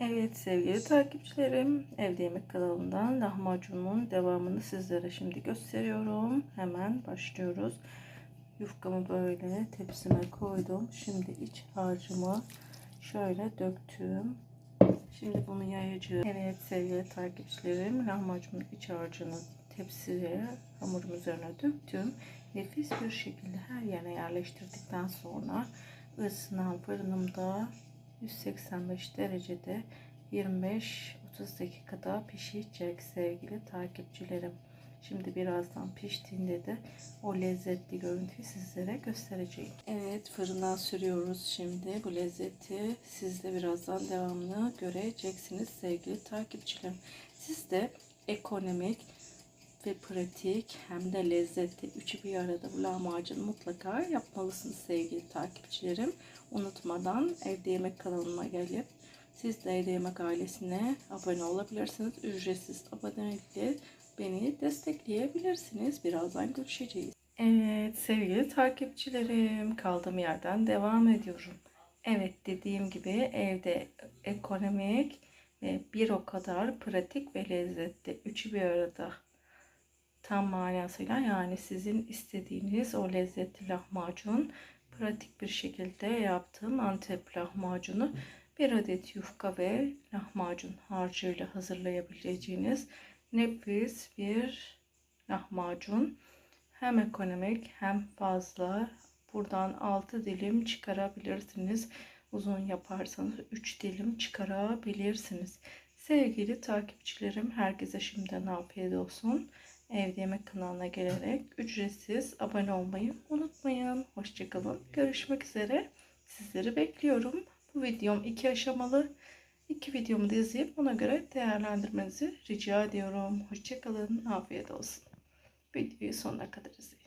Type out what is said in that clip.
Evet sevgili takipçilerim, Evde Yemek kanalından lahmacunun devamını sizlere şimdi gösteriyorum. Hemen başlıyoruz. Yufkamı böyle tepsime koydum. Şimdi iç harcımı şöyle döktüm. Şimdi bunu yayacağım. Evet sevgili takipçilerim, lahmacunun iç harcını tepsiye hamurum üzerine döktüm. Nefis bir şekilde her yerine yerleştirdikten sonra ısınan fırınımda 185 derecede 25-30 dakikada pişecek sevgili takipçilerim. Şimdi birazdan piştiğinde de o lezzetli görüntüyü sizlere göstereceğim. Evet fırından sürüyoruz şimdi bu lezzeti. Siz de birazdan devamını göreceksiniz sevgili takipçilerim. Siz de ekonomik ve pratik hem de lezzetli üçü bir arada bu lahmacunu mutlaka yapmalısınız sevgili takipçilerim. Unutmadan evde yemek kanalıma gelip siz de evde yemek ailesine abone olabilirsiniz. Ücretsiz abonelikle beni destekleyebilirsiniz. Birazdan görüşeceğiz. Evet sevgili takipçilerim kaldığım yerden devam ediyorum. Evet dediğim gibi evde ekonomik ve bir o kadar pratik ve lezzetli üçü bir arada tam manasıyla yani sizin istediğiniz o lezzetli lahmacun pratik bir şekilde yaptığım Antep lahmacunu bir adet yufka ve lahmacun harcıyla hazırlayabileceğiniz nefis bir lahmacun. Hem ekonomik hem fazla. Buradan 6 dilim çıkarabilirsiniz. Uzun yaparsanız 3 dilim çıkarabilirsiniz. Sevgili takipçilerim herkese şimdiden afiyet olsun. Evde Yemek kanalına gelerek ücretsiz abone olmayı unutmayın. Hoşçakalın. Görüşmek üzere. Sizleri bekliyorum. Bu videom iki aşamalı. İki videomu da izleyip ona göre değerlendirmenizi rica ediyorum. Hoşçakalın. Afiyet olsun. Videoyu sonuna kadar izleyin.